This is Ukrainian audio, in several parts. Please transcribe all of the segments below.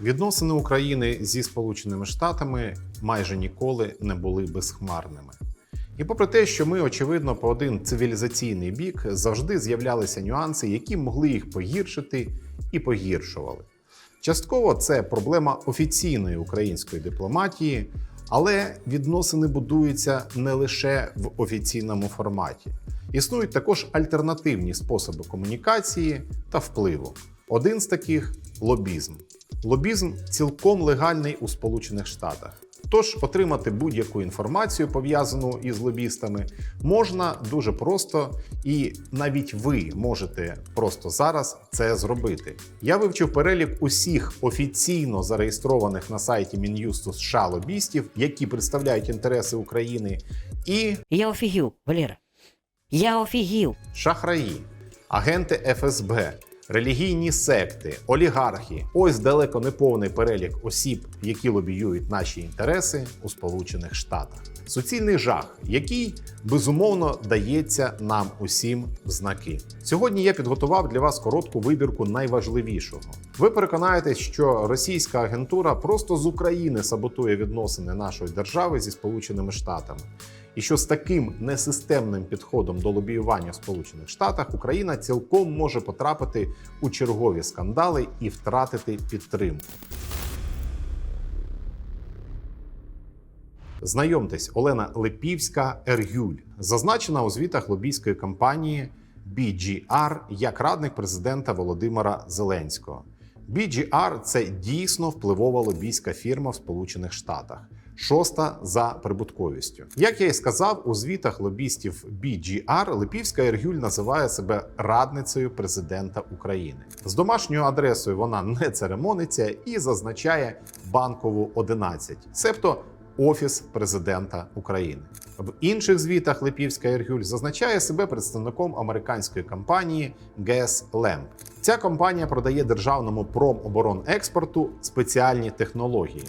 Відносини України зі Сполученими Штатами майже ніколи не були безхмарними. І попри те, що ми, очевидно, по один цивілізаційний бік завжди з'являлися нюанси, які могли їх погіршити і погіршували. Частково це проблема офіційної української дипломатії, але відносини будуються не лише в офіційному форматі. Існують також альтернативні способи комунікації та впливу. Один з таких лобізм. Лобізм цілком легальний у Сполучених Штатах. Тож отримати будь-яку інформацію пов'язану із лобістами можна дуже просто, і навіть ви можете просто зараз це зробити. Я вивчив перелік усіх офіційно зареєстрованих на сайті Мін'юсту США лобістів, які представляють інтереси України, і Я офігів, Валера. Я офігів. шахраї, агенти ФСБ, релігійні секти, олігархи. Ось далеко не повний перелік осіб, які лобіюють наші інтереси у Сполучених Штатах. Суцільний жах, який безумовно дається нам усім в знаки. Сьогодні я підготував для вас коротку вибірку найважливішого. Ви переконаєтесь, що російська агентура просто з України саботує відносини нашої держави зі Сполученими Штатами. І що з таким несистемним підходом до лобіювання в Сполучених Штатах Україна цілком може потрапити у чергові скандали і втратити підтримку. Знайомтесь, Олена Липівська Ергюль, зазначена у звітах лобійської кампанії BGR як радник президента Володимира Зеленського. BGR – це дійсно впливова лобійська фірма в Сполучених Штатах, шоста за прибутковістю. Як я і сказав, у звітах лобістів BGR Липівська Ергюль називає себе радницею президента України. З домашньою адресою вона не церемониться і зазначає банкову 11, себто Офіс президента України. В інших звітах Липівська Ергюль зазначає себе представником американської компанії GS Lamp. Ця компанія продає державному промоборонекспорту спеціальні технології.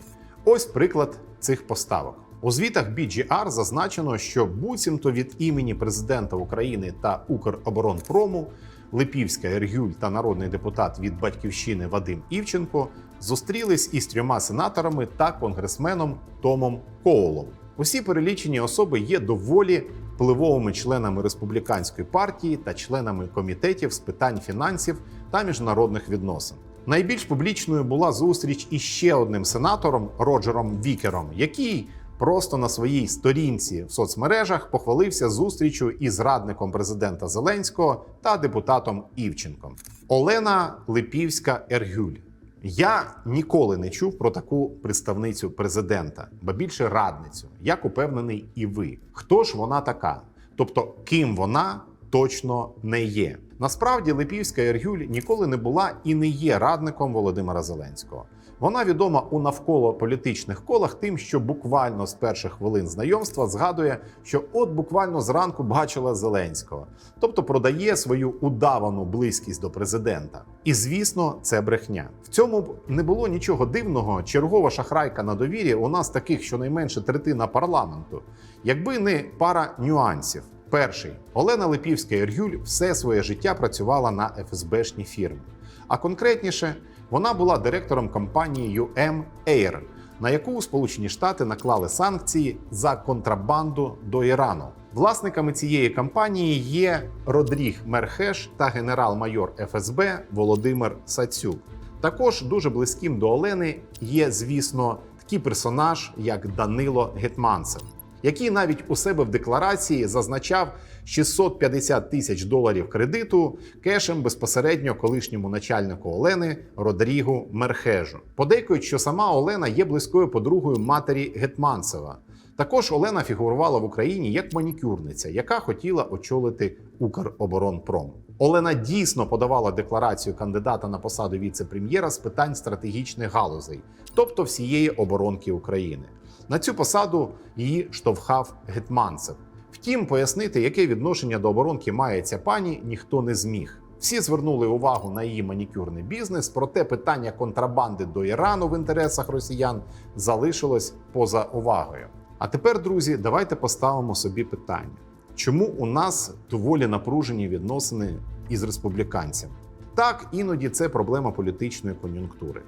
Ось приклад цих поставок. У звітах BGR зазначено, що буцімто від імені президента України та Укроборонпрому Липівська Ергюль та народний депутат від батьківщини Вадим Івченко зустрілись із трьома сенаторами та конгресменом Томом Коулом. Усі перелічені особи є доволі впливовими членами республіканської партії та членами комітетів з питань фінансів та міжнародних відносин. Найбільш публічною була зустріч із ще одним сенатором Роджером Вікером, який просто на своїй сторінці в соцмережах похвалився зустрічю із радником президента Зеленського та депутатом Івченком. Олена Липівська Ергюль. Я ніколи не чув про таку представницю президента, ба більше радницю, як упевнений і ви. Хто ж вона така? Тобто, ким вона точно не є. Насправді, Липівська Ергюль ніколи не була і не є радником Володимира Зеленського. Вона відома у навколо політичних колах тим, що буквально з перших хвилин знайомства згадує, що от буквально зранку бачила Зеленського, тобто продає свою удавану близькість до президента. І звісно, це брехня. В цьому б не було нічого дивного. Чергова шахрайка на довірі у нас таких щонайменше третина парламенту, якби не пара нюансів. Перший Олена Липівська Ергюль все своє життя працювала на ФСБшні фірми. А конкретніше, вона була директором компанії UM Air, на яку Сполучені Штати наклали санкції за контрабанду до Ірану. Власниками цієї компанії є Родріг Мерхеш та генерал-майор ФСБ Володимир Сацюк. Також дуже близьким до Олени є, звісно, такий персонаж, як Данило Гетманцев, який навіть у себе в декларації зазначав 650 тисяч доларів кредиту кешем безпосередньо колишньому начальнику Олени Родрігу Мерхежу. Подейкують, що сама Олена є близькою подругою матері Гетманцева. Також Олена фігурувала в Україні як манікюрниця, яка хотіла очолити Укроборонпром. Олена дійсно подавала декларацію кандидата на посаду віце-прем'єра з питань стратегічних галузей, тобто всієї оборонки України. На цю посаду її штовхав Гетманцев. Втім, пояснити, яке відношення до оборонки має ця пані, ніхто не зміг. Всі звернули увагу на її манікюрний бізнес, проте питання контрабанди до Ірану в інтересах росіян залишилось поза увагою. А тепер, друзі, давайте поставимо собі питання: чому у нас доволі напружені відносини із республіканцями? Так, іноді це проблема політичної кон'юнктури.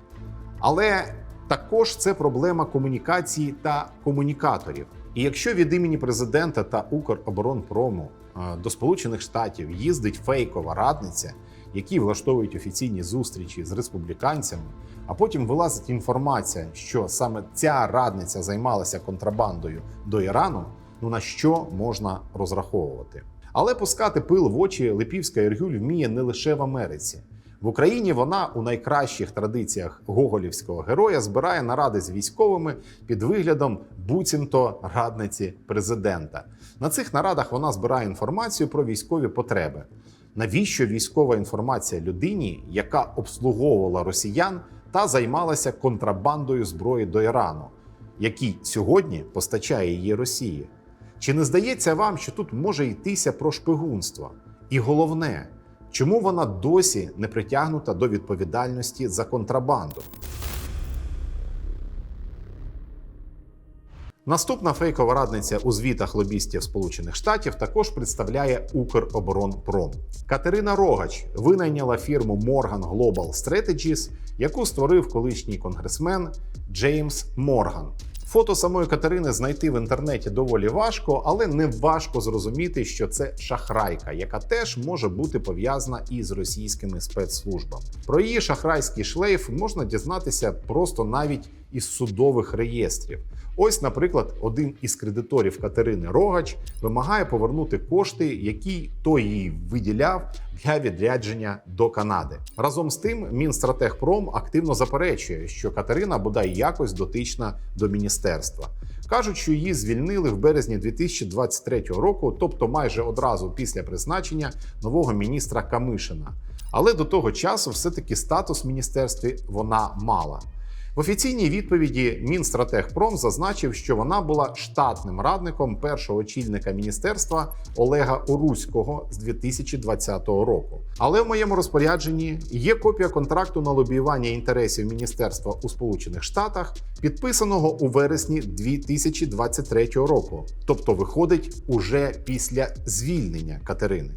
Але також це проблема комунікації та комунікаторів. І якщо від імені президента та Укроборонпрому е, до Сполучених Штатів їздить фейкова радниця, які влаштовують офіційні зустрічі з республіканцями, а потім вилазить інформація, що саме ця радниця займалася контрабандою до Ірану, ну на що можна розраховувати? Але пускати пил в очі Липівська Іргюль вміє не лише в Америці. В Україні вона у найкращих традиціях гоголівського героя збирає наради з військовими під виглядом буцімто радниці президента. На цих нарадах вона збирає інформацію про військові потреби. Навіщо військова інформація людині, яка обслуговувала росіян та займалася контрабандою зброї до Ірану, який сьогодні постачає її Росії? Чи не здається вам, що тут може йтися про шпигунство? І головне, чому вона досі не притягнута до відповідальності за контрабанду? Наступна фейкова радниця у звітах лобістів Сполучених Штатів також представляє Укроборонпром. Катерина Рогач винайняла фірму Morgan Global Strategies, яку створив колишній конгресмен Джеймс Морган. Фото самої Катерини знайти в інтернеті доволі важко, але не важко зрозуміти, що це шахрайка, яка теж може бути пов'язана із російськими спецслужбами. Про її шахрайський шлейф можна дізнатися просто навіть із судових реєстрів. Ось, наприклад, один із кредиторів Катерини Рогач вимагає повернути кошти, які той їй виділяв для відрядження до Канади. Разом з тим, Мінстратегпром активно заперечує, що Катерина бодай якось дотична до міністерства. Кажуть, що її звільнили в березні 2023 року, тобто майже одразу після призначення нового міністра Камишина. Але до того часу все-таки статус в міністерстві вона мала. Офіційній відповіді Мінстратегпром зазначив, що вона була штатним радником першого очільника міністерства Олега Оруського з 2020 року. Але в моєму розпорядженні є копія контракту на лобіювання інтересів міністерства у Сполучених Штатах, підписаного у вересні 2023 року, тобто виходить уже після звільнення Катерини.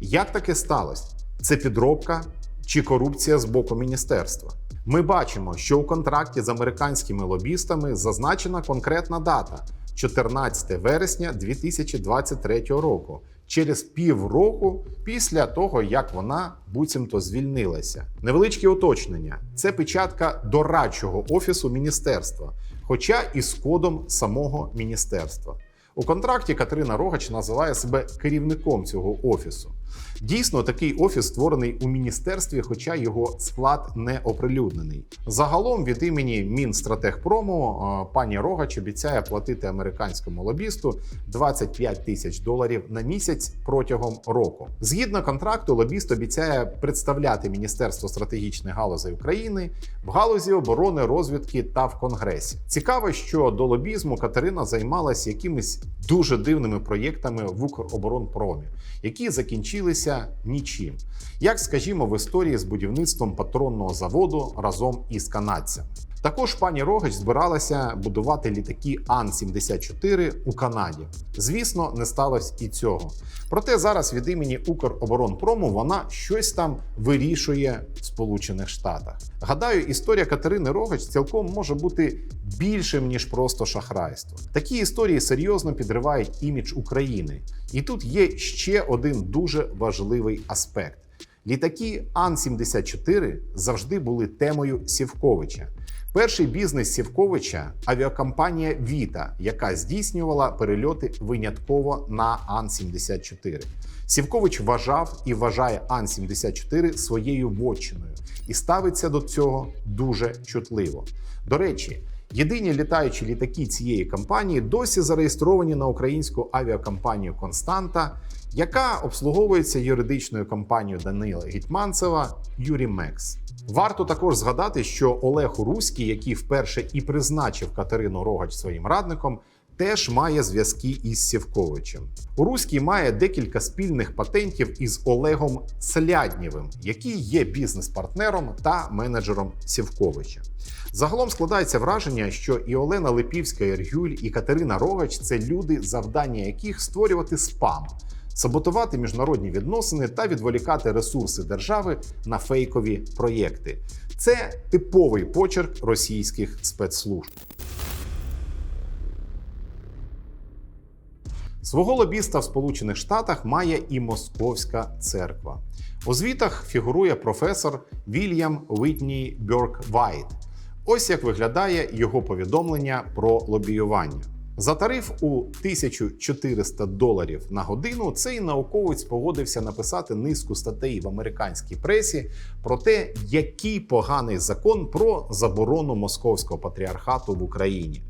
Як таке сталося? Це підробка чи корупція з боку міністерства? Ми бачимо, що у контракті з американськими лобістами зазначена конкретна дата 14 вересня 2023 року, через півроку після того, як вона буцімто звільнилася. Невеличке уточнення: це печатка дорадчого офісу міністерства, хоча і з кодом самого міністерства. У контракті Катерина Рогач називає себе керівником цього офісу. Дійсно, такий офіс створений у міністерстві, хоча його склад не оприлюднений. Загалом від імені Мінстратегпрому пані Рогач обіцяє платити американському лобісту 25 тисяч доларів на місяць протягом року. Згідно контракту, лобіст обіцяє представляти Міністерство стратегічних галузей України в галузі оборони, розвідки та в Конгресі. Цікаво, що до лобізму Катерина займалась якимись дуже дивними проєктами в Укроборонпромі, які закінчилися нічим. Як скажімо, в історії з будівництвом патронного заводу разом із канадцями. Також пані Рогач збиралася будувати літаки Ан-74 у Канаді. Звісно, не сталося і цього. Проте зараз від імені Укроборонпрому вона щось там вирішує в Сполучених Штатах. Гадаю, історія Катерини Рогач цілком може бути більшим ніж просто шахрайство. Такі історії серйозно підривають імідж України. І тут є ще один дуже важливий аспект. Літаки Ан-74 завжди були темою Сівковича. Перший бізнес Сівковича авіакомпанія Віта, яка здійснювала перельоти винятково на Ан-74. Сівкович вважав і вважає Ан-74 своєю вотчиною і ставиться до цього дуже чутливо. До речі, єдині літаючі літаки цієї компанії досі зареєстровані на українську авіакомпанію Константа, яка обслуговується юридичною компанією Данила Гетьманцева Юрімекс. Варто також згадати, що Олег Уруський, який вперше і призначив Катерину Рогач своїм радником, теж має зв'язки із Сівковичем. Уруський має декілька спільних патентів із Олегом Сляднєвим, який є бізнес-партнером та менеджером Сівковича. Загалом складається враження, що і Олена Липівська Іргюль, і Катерина Рогач це люди, завдання яких створювати спам, саботувати міжнародні відносини та відволікати ресурси держави на фейкові проєкти. Це типовий почерк російських спецслужб. Свого лобіста в Сполучених Штатах має і Московська церква. У звітах фігурує професор Вільям Вітні Бьорк Вайт. Ось як виглядає його повідомлення про лобіювання. За тариф у 1400 доларів на годину цей науковець погодився написати низку статей в американській пресі про те, який поганий закон про заборону московського патріархату в Україні.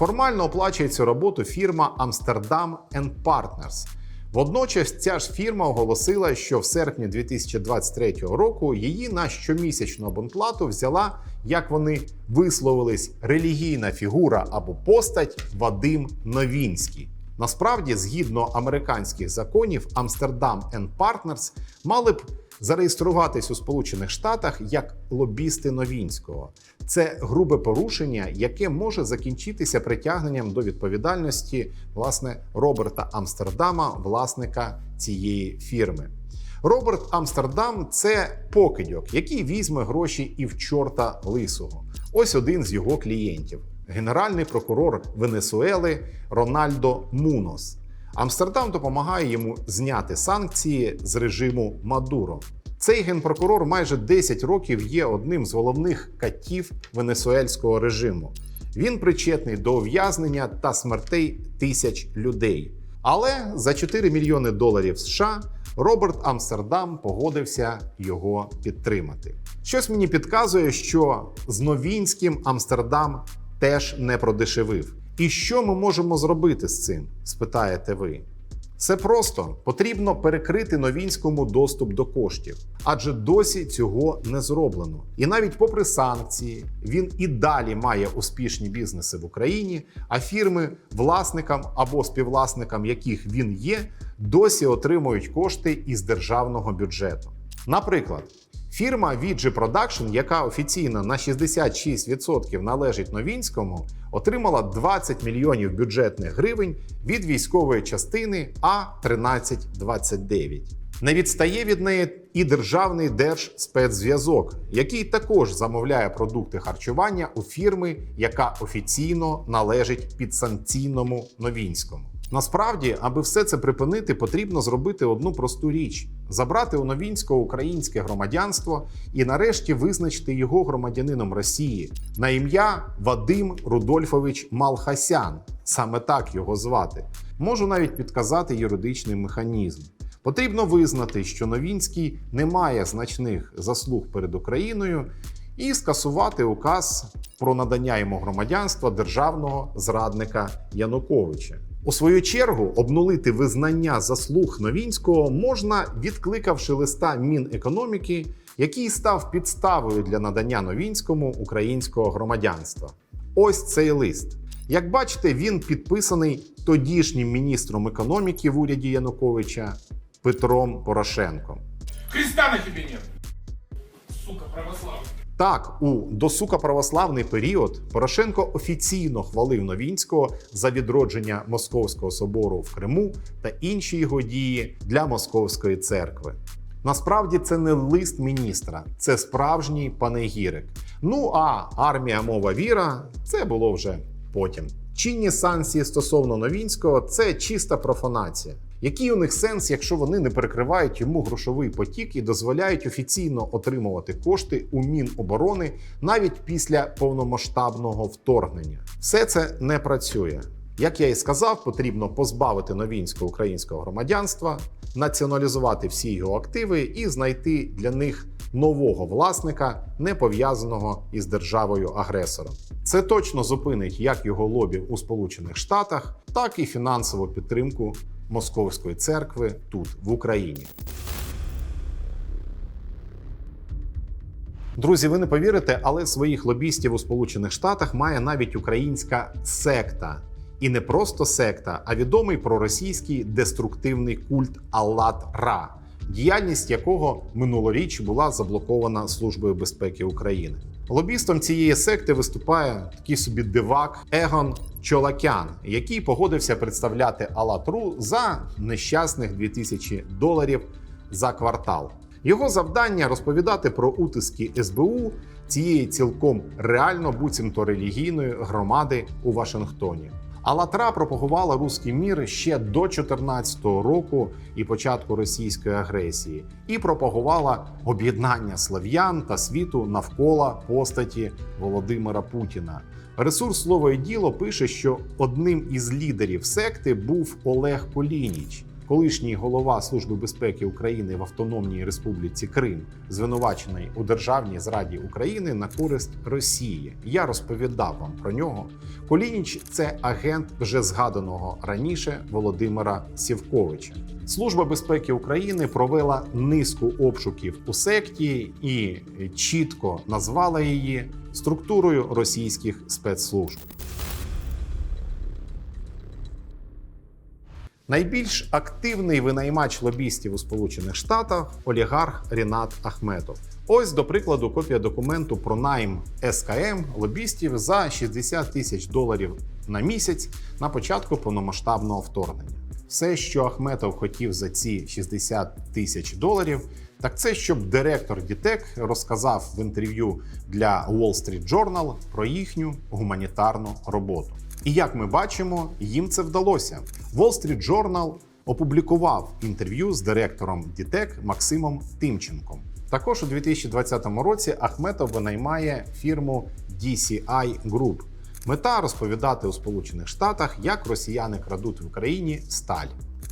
Формально оплачує цю роботу фірма Amsterdam Partners. Водночас ця ж фірма оголосила, що в серпні 2023 року її на щомісячну абонплату взяла, як вони висловились, релігійна фігура або постать Вадим Новінський. Насправді, згідно американських законів, Amsterdam Partners мали б зареєструватись у Сполучених Штатах як лобісти Новінського. Це грубе порушення, яке може закінчитися притягненням до відповідальності власне Роберта Амстердама, власника цієї фірми. Роберт Амстердам це покидьок, який візьме гроші і в чорта лисого. Ось один з його клієнтів генеральний прокурор Венесуели Рональдо Мунос. Амстердам допомагає йому зняти санкції з режиму Мадуро. Цей генпрокурор майже 10 років є одним з головних катів венесуельського режиму. Він причетний до ув'язнення та смертей тисяч людей. Але за 4 мільйони доларів США Роберт Амстердам погодився його підтримати. Щось мені підказує, що з Новінським Амстердам теж не продешевив. І що ми можемо зробити з цим? спитаєте ви. Все просто потрібно перекрити новінському доступ до коштів, адже досі цього не зроблено. І навіть попри санкції, він і далі має успішні бізнеси в Україні, а фірми, власникам або співвласникам яких він є, досі отримують кошти із державного бюджету. Наприклад, Фірма VG Production, яка офіційно на 66% належить Новінському, отримала 20 мільйонів бюджетних гривень від військової частини А1329. Не відстає від неї і державний держспецзв'язок, який також замовляє продукти харчування у фірми, яка офіційно належить підсанкційному Новінському. Насправді, аби все це припинити, потрібно зробити одну просту річ: забрати у Новінського українське громадянство і нарешті визначити його громадянином Росії на ім'я Вадим Рудольфович Малхасян. Саме так його звати. Можу навіть підказати юридичний механізм. Потрібно визнати, що Новінський не має значних заслуг перед Україною, і скасувати указ про надання йому громадянства державного зрадника Януковича. У свою чергу обнулити визнання заслуг Новінського можна, відкликавши листа Мінекономіки, який став підставою для надання Новінському українського громадянства. Ось цей лист. Як бачите, він підписаний тодішнім міністром економіки в уряді Януковича Петром Порошенком. Христа на тебе нет. Сука, православный. Так, у досука православний період Порошенко офіційно хвалив Новінського за відродження Московського собору в Криму та інші його дії для Московської церкви. Насправді це не лист міністра, це справжній панегірик. Ну а армія мова віра це було вже потім. Чинні санкції стосовно Новінського це чиста профанація. Який у них сенс, якщо вони не перекривають йому грошовий потік і дозволяють офіційно отримувати кошти у Міноборони навіть після повномасштабного вторгнення? Все це не працює. Як я і сказав, потрібно позбавити новінського українського громадянства, націоналізувати всі його активи і знайти для них нового власника, не пов'язаного із державою-агресором. Це точно зупинить як його лобі у Сполучених Штатах, так і фінансову підтримку Московської церкви тут, в Україні. Друзі, ви не повірите, але своїх лобістів у Сполучених Штатах має навіть українська секта. І не просто секта, а відомий проросійський деструктивний культ Аллат Ра, діяльність якого минулоріч була заблокована Службою безпеки України. Лобістом цієї секти виступає такий собі дивак Егон Чолакян, який погодився представляти Алатру за нещасних 2000 доларів за квартал. Його завдання розповідати про утиски СБУ цієї цілком реально буцімто релігійної громади у Вашингтоні. Алатра пропагувала руський мір ще до 2014 року і початку російської агресії, і пропагувала об'єднання слав'ян та світу навколо постаті Володимира Путіна. Ресурс слово і діло пише, що одним із лідерів секти був Олег Полініч, колишній голова Служби безпеки України в Автономній Республіці Крим, звинувачений у державній зраді України на користь Росії. Я розповідав вам про нього. Полініч це агент вже згаданого раніше Володимира Сівковича. Служба безпеки України провела низку обшуків у секті і чітко назвала її структурою російських спецслужб. Найбільш активний винаймач лобістів у Сполучених Штатах олігарх Рінат Ахметов. Ось, до прикладу, копія документу про найм СКМ лобістів за 60 тисяч доларів на місяць на початку повномасштабного вторгнення. Все, що Ахметов хотів за ці 60 тисяч доларів, так це щоб директор Дітек розказав в інтерв'ю для Wall Street Journal про їхню гуманітарну роботу. І як ми бачимо, їм це вдалося. Wall Street Journal опублікував інтерв'ю з директором Дітек Максимом Тимченком. Також у 2020 році Ахметов винаймає фірму DCI Group. Мета розповідати у Сполучених Штатах, як росіяни крадуть в Україні сталь.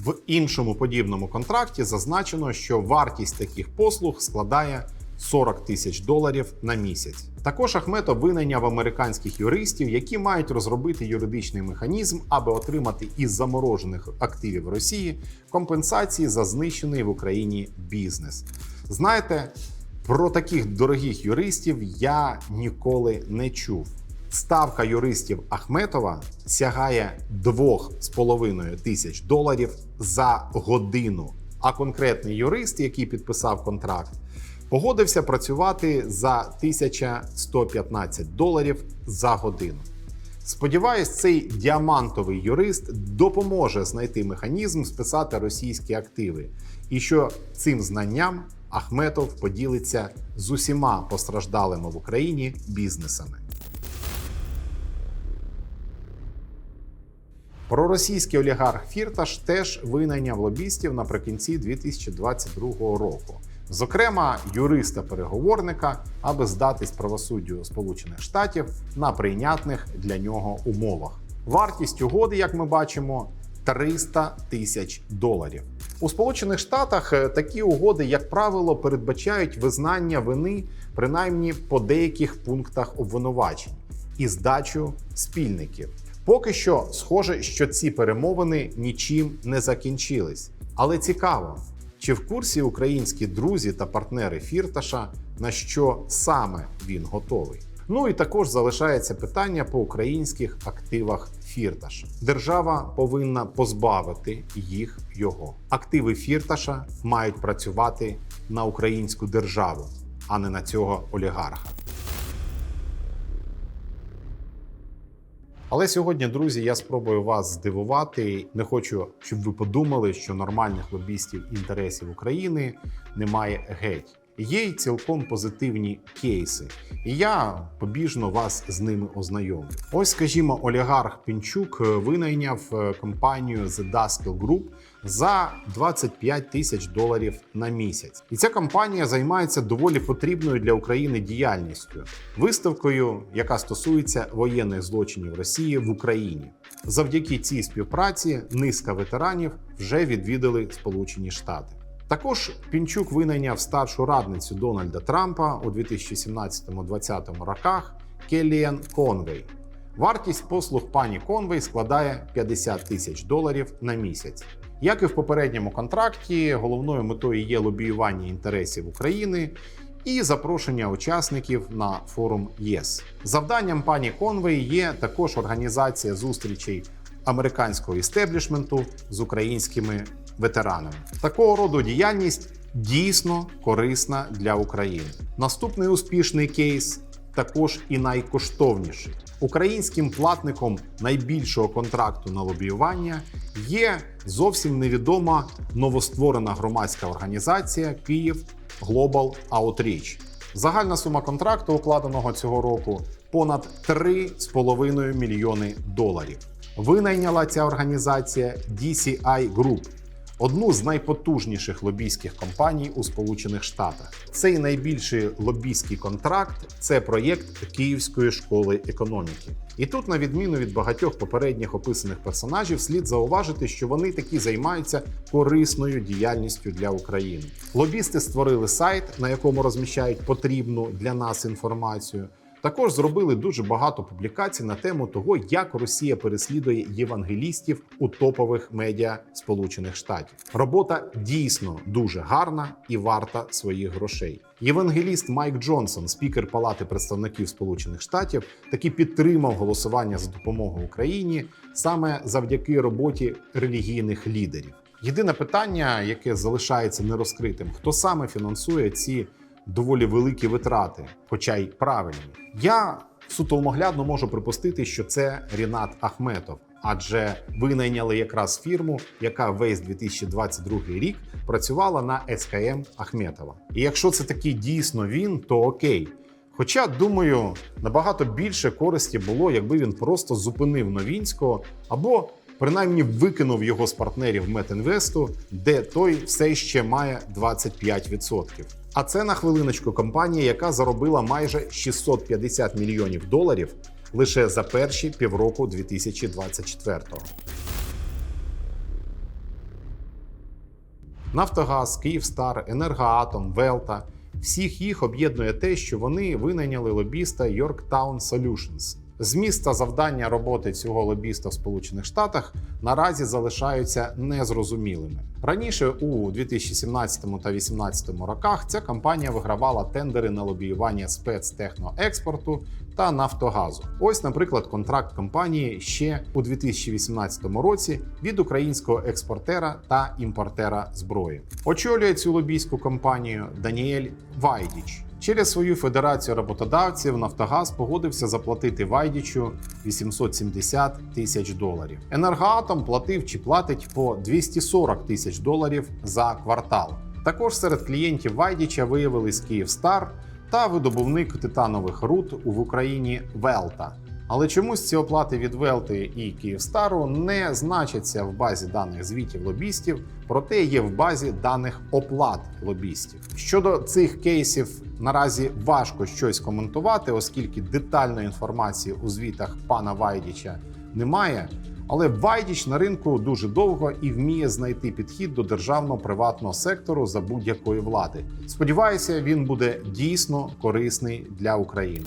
В іншому подібному контракті зазначено, що вартість таких послуг складає 40 тисяч доларів на місяць. Також Ахметов винайняв американських юристів, які мають розробити юридичний механізм, аби отримати із заморожених активів Росії компенсації за знищений в Україні бізнес. Знаєте, про таких дорогих юристів я ніколи не чув. Ставка юристів Ахметова сягає 2,5 тисяч доларів за годину. А конкретний юрист, який підписав контракт, погодився працювати за 1115 доларів за годину. Сподіваюсь, цей діамантовий юрист допоможе знайти механізм списати російські активи, і що цим знанням Ахметов поділиться з усіма постраждалими в Україні бізнесами. Проросійський олігарх Фірташ теж винайняв лобістів наприкінці 2022 року. Зокрема, юриста-переговорника, аби здатись правосуддю Сполучених Штатів на прийнятних для нього умовах. Вартість угоди, як ми бачимо, 300 тисяч доларів. У Сполучених Штатах е, такі угоди, як правило, передбачають визнання вини принаймні по деяких пунктах обвинувачень і здачу спільників. Поки що схоже, що ці перемовини нічим не закінчились. Але цікаво, чи в курсі українські друзі та партнери Фірташа, на що саме він готовий? Ну і також залишається питання по українських активах Фірташа. Держава повинна позбавити їх його. Активи Фірташа мають працювати на українську державу, а не на цього олігарха. Але сьогодні, друзі, я спробую вас здивувати. Не хочу, щоб ви подумали, що нормальних лобістів інтересів України немає геть. Є й цілком позитивні кейси, і я побіжно вас з ними ознайомлю. Ось, скажімо, олігарх Пінчук винайняв е, компанію The Daskell Group за 25 тисяч доларів на місяць. І ця компанія займається доволі потрібною для України діяльністю, виставкою, яка стосується воєнних злочинів Росії в Україні. Завдяки цій співпраці низка ветеранів вже відвідали Сполучені Штати. Також Пінчук винайняв старшу радницю Дональда Трампа у 2017-2020 роках Келліан Конвей. Вартість послуг пані Конвей складає 50 тисяч доларів на місяць. Як і в попередньому контракті, головною метою є лобіювання інтересів України і запрошення учасників на форум ЄС. Завданням пані Конвей є також організація зустрічей американського істеблішменту з українськими ветеранами. Такого роду діяльність дійсно корисна для України. Наступний успішний кейс також і найкоштовніший. Українським платником найбільшого контракту на лобіювання є зовсім невідома новостворена громадська організація Київ Global Outreach. Загальна сума контракту, укладеного цього року, понад 3,5 мільйони доларів. Винайняла ця організація DCI Group, одну з найпотужніших лобійських компаній у Сполучених Штатах. Цей найбільший лобійський контракт це проєкт Київської школи економіки. І тут, на відміну від багатьох попередніх описаних персонажів, слід зауважити, що вони таки займаються корисною діяльністю для України. Лобісти створили сайт, на якому розміщають потрібну для нас інформацію. Також зробили дуже багато публікацій на тему того, як Росія переслідує євангелістів у топових медіа Сполучених Штатів. Робота дійсно дуже гарна і варта своїх грошей. Євангеліст Майк Джонсон, спікер Палати представників Сполучених Штатів, таки підтримав голосування за допомогу Україні саме завдяки роботі релігійних лідерів. Єдине питання, яке залишається нерозкритим, хто саме фінансує ці доволі великі витрати, хоча й правильні. Я суто умоглядно можу припустити, що це Рінат Ахметов, адже винайняли якраз фірму, яка весь 2022 рік працювала на СКМ Ахметова. І якщо це таки дійсно він, то окей. Хоча, думаю, набагато більше користі було, якби він просто зупинив Новінського або принаймні викинув його з партнерів Метінвесту, де той все ще має 25%. А це на хвилиночку компанія, яка заробила майже 650 мільйонів доларів лише за перші півроку 2024-го. Нафтогаз, Київстар, Енергоатом, Велта всіх їх об'єднує те, що вони винайняли лобіста Yorktown Solutions. Зміст та завдання роботи цього лобіста в Сполучених Штатах наразі залишаються незрозумілими. Раніше, у 2017 та 2018 роках, ця компанія вигравала тендери на лобіювання спецтехноекспорту та Нафтогазу. Ось, наприклад, контракт компанії ще у 2018 році від українського експортера та імпортера зброї. Очолює цю лобійську компанію Даніель Вайдіч. Через свою федерацію роботодавців Нафтогаз погодився заплатити Вайдічу 870 тисяч доларів. Енергоатом платив чи платить по 240 тисяч доларів за квартал. Також серед клієнтів Вайдіча виявились Київстар та видобувник титанових руд в Україні Велта. Але чомусь ці оплати від Велти і Київстару не значаться в базі даних звітів лобістів, проте є в базі даних оплат лобістів. Щодо цих кейсів наразі важко щось коментувати, оскільки детальної інформації у звітах пана Вайдіча немає. Але Вайдіч на ринку дуже довго і вміє знайти підхід до державно-приватного сектору за будь-якої влади. Сподіваюся, він буде дійсно корисний для України.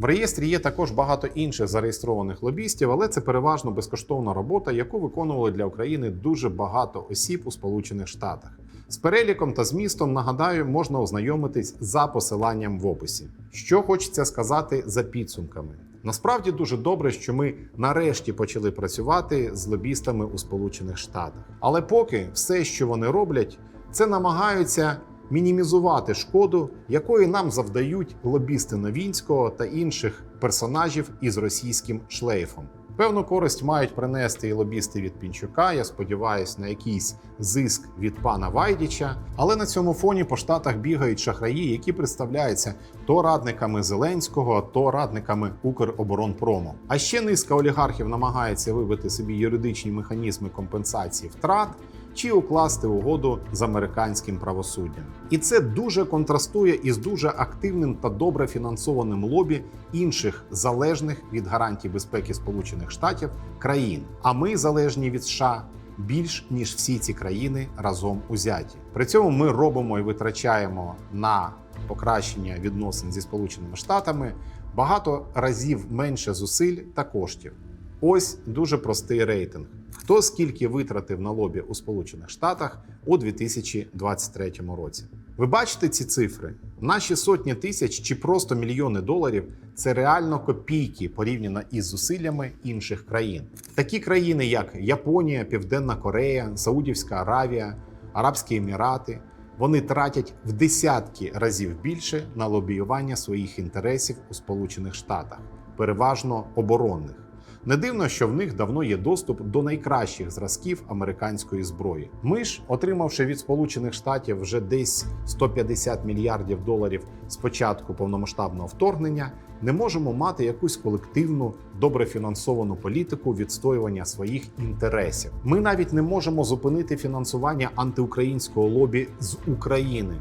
В реєстрі є також багато інших зареєстрованих лобістів, але це переважно безкоштовна робота, яку виконували для України дуже багато осіб у Сполучених Штатах. З переліком та змістом, нагадаю, можна ознайомитись за посиланням в описі. Що хочеться сказати за підсумками. Насправді дуже добре, що ми нарешті почали працювати з лобістами у Сполучених Штатах. Але поки все, що вони роблять, це намагаються мінімізувати шкоду, якої нам завдають лобісти Новінського та інших персонажів із російським шлейфом. Певну користь мають принести і лобісти від Пінчука. Я сподіваюся на якийсь зиск від пана Вайдіча. Але на цьому фоні по штатах бігають шахраї, які представляються то радниками Зеленського, то радниками Укроборонпрому. А ще низка олігархів намагається вибити собі юридичні механізми компенсації втрат чи укласти угоду з американським правосуддям. І це дуже контрастує із дуже активним та добре фінансованим лобі інших залежних від гарантій безпеки Сполучених Штатів країн. А ми залежні від США. Більш ніж всі ці країни разом узяті. При цьому ми робимо і витрачаємо на покращення відносин зі Сполученими Штатами багато разів менше зусиль та коштів. Ось дуже простий рейтинг. Хто скільки витратив на лобі у Сполучених Штатах у 2023 році? Ви бачите ці цифри? Наші сотні тисяч чи просто мільйони доларів це реально копійки порівняно із зусиллями інших країн. Такі країни, як Японія, Південна Корея, Саудівська Аравія, Арабські Емірати, вони тратять в десятки разів більше на лобіювання своїх інтересів у Сполучених Штатах, переважно оборонних. Не дивно, що в них давно є доступ до найкращих зразків американської зброї. Ми ж, отримавши від Сполучених Штатів вже десь 150 мільярдів доларів з початку повномасштабного вторгнення, не можемо мати якусь колективну, добре фінансовану політику відстоювання своїх інтересів. Ми навіть не можемо зупинити фінансування антиукраїнського лобі з України.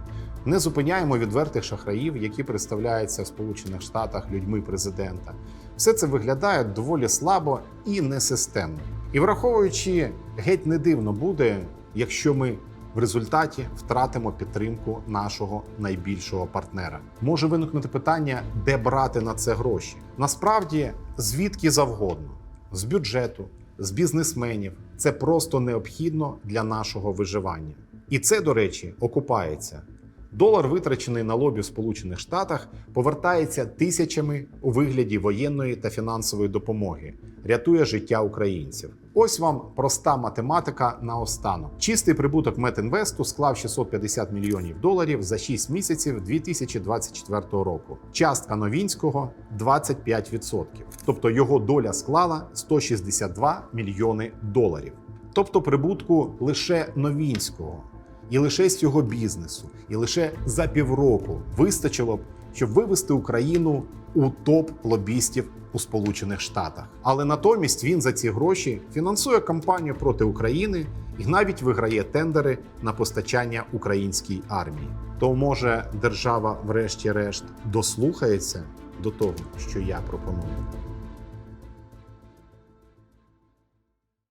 Не зупиняємо відвертих шахраїв, які представляються в Сполучених Штатах людьми президента. Все це виглядає доволі слабо і несистемно. І враховуючи, геть не дивно буде, якщо ми в результаті втратимо підтримку нашого найбільшого партнера. Може виникнути питання, де брати на це гроші. Насправді, звідки завгодно, з бюджету, з бізнесменів. Це просто необхідно для нашого виживання. І це, до речі, окупається. Долар, витрачений на лобі в Сполучених Штатах, повертається тисячами у вигляді воєнної та фінансової допомоги, рятує життя українців. Ось вам проста математика наостанок. Чистий прибуток Метінвесту склав 650 мільйонів доларів за 6 місяців 2024 року. Частка Новінського 25%. Тобто його доля склала 162 мільйони доларів. Тобто прибутку лише Новінського і лише з цього бізнесу, і лише за півроку вистачило б, щоб вивести Україну у топ лобістів у Сполучених Штатах. Але натомість він за ці гроші фінансує кампанію проти України і навіть виграє тендери на постачання українській армії. То може держава, врешті-решт, дослухається до того, що я пропоную.